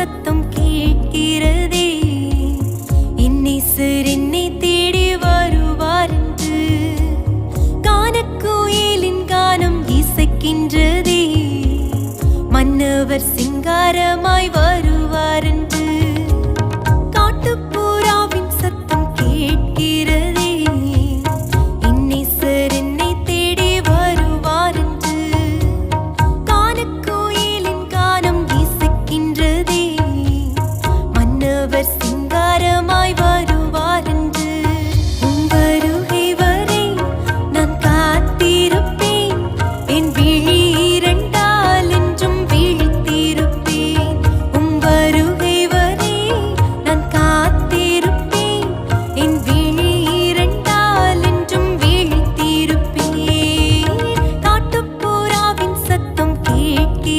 சத்தம் கேட்கிறதே. இன்னிசர் என்னை தேடி வருவார் என்று. கானக்குயிலின் கானம் இசைக்கின்றதே. மன்னவர் சிங்காரமாய் வரும்